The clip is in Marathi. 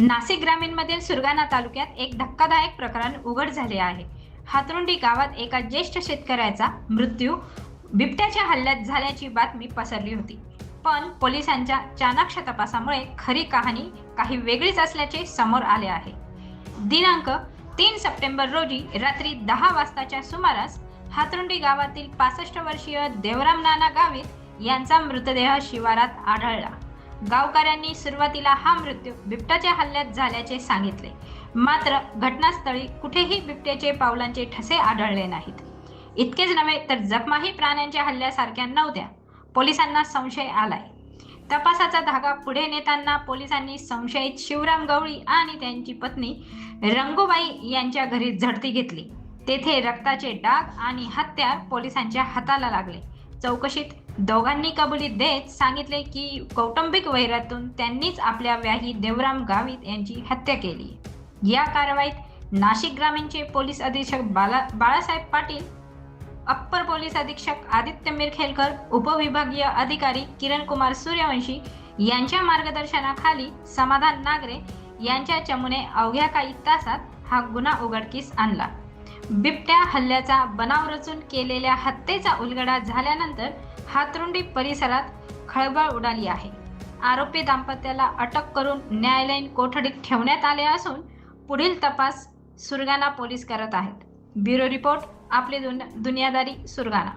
नाशिक ग्रामीणमधील सुरगाणा तालुक्यात एक धक्कादायक प्रकरण उघड झाले आहे. हातरुंडी गावात एका ज्येष्ठ शेतकऱ्याचा मृत्यू बिबट्याच्या हल्ल्यात झाल्याची बातमी पसरली होती. पण पोलिसांच्या चाणाक्ष तपासामुळे खरी कहाणी काही वेगळीच असल्याचे समोर आले आहे. दिनांक तीन सप्टेंबर रोजी रात्री दहा वाजताच्या सुमारास हातरुंडी गावातील पासष्ट वर्षीय देवराम नाना गावित यांचा मृतदेह शिवारात आढळला. गावकऱ्यांनी सुरुवातीला हा मृत्यू बिबट्याच्या हल्ल्यात झाल्याचे सांगितले. मात्र घटनास्थळी कुठेही बिबट्याचे पावलांचे ठसे आढळले नाहीत. इतकेच नव्हे तर जखमाही प्राण्यांच्या हल्ल्यासारख्या नव्हत्या. पोलिसांना संशय आलाय. तपासाचा धागा पुढे नेताना पोलिसांनी संशयित शिवराम गवळी आणि त्यांची पत्नी रंगूबाई यांच्या घरी झडती घेतली. तेथे रक्ताचे डाग आणि हत्यार पोलिसांच्या हाताला लागले. चौकशीत दोघांनी कबुली देत सांगितले की कौटुंबिक वैरातून त्यांनीच आपल्या व्याही देवराम गावित यांची हत्या केली. या कारवाईत नाशिक ग्रामीणचे पोलीस अधीक्षक बाला बाळासाहेब पाटील अप्पर पोलीस अधीक्षक आदित्य मिरखेलकर उपविभागीय अधिकारी किरण कुमार सूर्यवंशी यांच्या मार्गदर्शनाखाली समाधान नागरे यांच्या चमूने अवघ्या काही तासात हा गुन्हा उघडकीस आणला. बिबट्या हल्ल्याचा बनाव रचून केलेल्या हत्येचा उलगडा झाल्यानंतर हातरुंडी परिसरात खळबळ उडाली आहे. आरोपी दाम्पत्याला अटक करून न्यायालयीन कोठडीत ठेवण्यात आले असून पुढील तपास सुरगाणा पोलीस करत आहेत. ब्युरो रिपोर्ट आपली दुन दुनियादारी सुरगाणा.